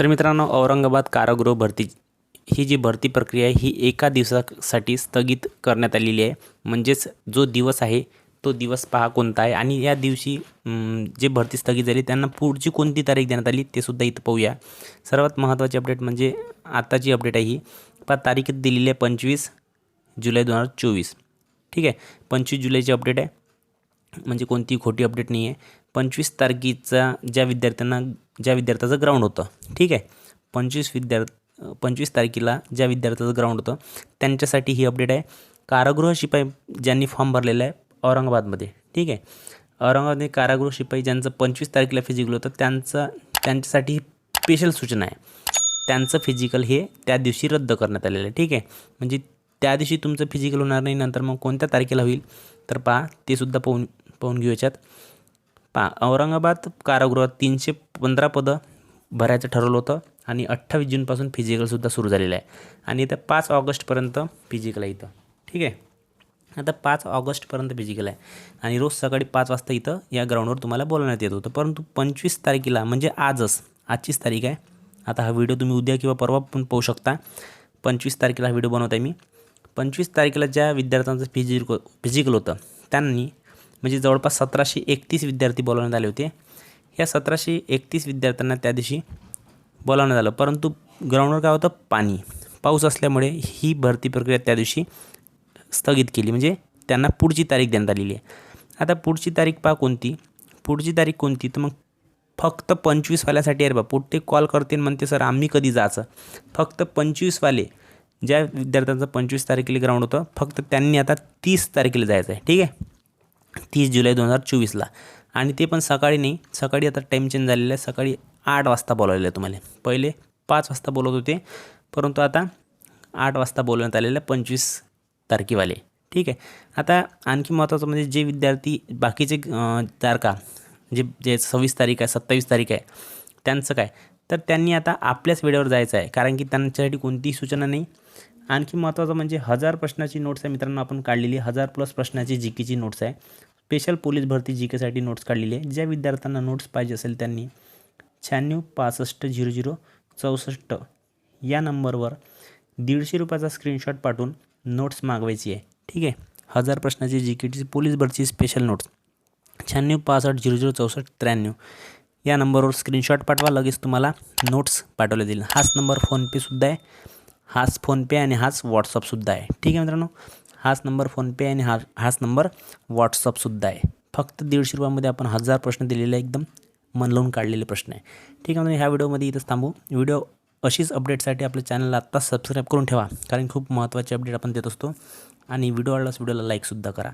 तर मित्रांनो औरंगाबाद कारागृह भरती ही जी भरती प्रक्रिया आहे ही एका दिवसासाठी स्थगित करण्यात आलेली आहे. म्हणजेच जो दिवस आहे तो दिवस पहा कोणता आहे. आणि या दिवशी जे भरती स्थगित झाली त्यांना पुढची कोणती तारीख देण्यात आली ते सुद्धा इथं पाहूया. सर्वात महत्त्वाची अपडेट म्हणजे आत्ताची अपडेट आहे ही. पहा तारीख दिलेली आहे पंचवीस जुलै दोन हजार चोवीस. ठीक आहे? पंचवीस जुलैची अपडेट आहे. म्हणजे कोणती खोटी अपडेट नाही आहे पंचवीस तारखेचा ज्या विद्यार्थ्यांना ज्या विद्यार्थ्याचं ग्राउंड होतं ठीक आहे? पंचवीस विद्यार्थी पंचवीस तारखेला ज्या विद्यार्थ्याचं ग्राउंड होतं त्यांच्यासाठी ही अपडेट आहे. कारागृह शिपाई ज्यांनी फॉर्म भरलेला आहे औरंगाबादमध्ये ठीक आहे? औरंगाबादमध्ये कारागृह शिपाई ज्यांचं पंचवीस तारखेला फिजिकल होतं त्यांचं त्यांच्यासाठी स्पेशल सूचना आहे. त्यांचं फिजिकल हे त्या दिवशी रद्द करण्यात आलेलं आहे ठीक आहे? म्हणजे त्या दिवशी तुमचं फिजिकल होणार नाही नंतर मग कोणत्या तारखेला होईल? तर पहा ते सुद्धा पाहून पाहून घेऊ याच्यात. पा औरंगाबाद कारागृहात तीनशे पंधरा पदं भरायचं ठरवलं होतं आणि अठ्ठावीस जूनपासून फिजिकलसुद्धा सुरू झालेलं आहे. आणि इथं पाच ऑगस्टपर्यंत फिजिकल आहे इथं. ठीक आहे? आता पाच ऑगस्टपर्यंत फिजिकल आहे. आणि रोज सकाळी पाच वाजता इथं या ग्राउंडवर तुम्हाला बोलवण्यात येत होतं. परंतु पंचवीस तारखेला म्हणजे आजच आजचीच तारीख आहे. आता हा व्हिडिओ तुम्ही उद्या किंवा परवा पण पाहू शकता. पंचवीस तारखेला हा व्हिडिओ बनवत आहे मी. पंचवीस तारखेला ज्या विद्यार्थ्यांचं फिजिक फिजिकल होतं त्यांनी म्हणजे जवळपास सतराशे एकतीस विद्यार्थी बोलवण्यात आले होते. ह्या सतराशे एकतीस विद्यार्थ्यांना त्या दिवशी बोलावण्यात आलं. परंतु ग्राउंडवर काय होतं? पाणी. पाऊस असल्यामुळे ही भरती प्रक्रिया त्या दिवशी स्थगित केली. म्हणजे त्यांना पुढची तारीख देण्यात आलेली आहे. आता पुढची तारीख पहा कोणती? पुढची तारीख कोणती? तर मग फक्त पंचवीसवाल्यासाठी अरे बा पुढे कॉल करते म्हणते सर आम्ही कधी जायचं? फक्त पंचवीसवाले ज्या विद्यार्थ्यांचं पंचवीस तारखेला ग्राउंड होतं फक्त त्यांनी आता तीस तारखेला जायचं आहे. ठीक आहे? तीस जुलै दोन हजार चोवीसला. आणि ते पण सकाळी नाही सकाळी आता टाईम चेंज झालेला आहे सकाळी आठ वाजता बोलावलेलं आहे तुम्हाला. पहिले पाच वाजता बोलवत होते परंतु आता आठ वाजता बोलवण्यात आलेलं आहे पंचवीस तारखेवाले. ठीक आहे? आता आणखी महत्त्वाचं म्हणजे जे विद्यार्थी बाकीचे तारखा जे जे सव्वीस तारीख आहे सत्तावीस तारीख आहे त्यांचं काय? तर त्यांनी आता आपल्याच वेळेवर जायचं आहे कारण की त्यांच्यासाठी कोणतीही सूचना नाही आणखी महत्त्वाचं म्हणजे हजार प्रश्नाची नोट्स आहे मित्रांनो आपण काढलेली. हजार प्लस प्रश्नाची जी केची नोट्स आहे. स्पेशल पोलीस भरती जी केसाठी नोट्स काढलेली आहे. ज्या विद्यार्थ्यांना नोट्स पाहिजे असेल त्यांनी शहाण्णव पासष्ट झिरो झिरो चौसष्ट या नंबरवर दीडशे रुपयाचा स्क्रीनशॉट पाठवून नोट्स मागवायची आहे. ठीक आहे? हजार प्रश्नाची जी केची पोलीस भरती स्पेशल नोट्स शहाण्णव पासष्ट झिरो झिरो चौसष्ट त्र्याण्णव या नंबरवर स्क्रीनशॉट पाठवा. लगेच तुम्हाला नोट्स पाठवले जाईल. हाच नंबर फोनपेसुद्धा आहे. हाच फोनपे आणि हाच व्हॉट्सअपसुद्धा आहे. ठीक आहे मित्रांनो? हाच नंबर फोनपे आणि हा हाच नंबर व्हॉट्सअपसुद्धा आहे. फक्त दीडशे रुपयामध्ये आपण हजार प्रश्न दिलेले आहे, एकदम मन लावून काढलेले प्रश्न आहे. ठीक आहे म्हणजे ह्या व्हिडिओमध्ये इथंच थांबू. व्हिडिओ अशीच अपडेटसाठी आपल्या चॅनलला आत्ताच सबस्क्राईब करून ठेवा कारण खूप महत्त्वाचे अपडेट आपण देत असतो. आणि व्हिडिओ आवडल्यास व्हिडिओला लाईकसुद्धा करा.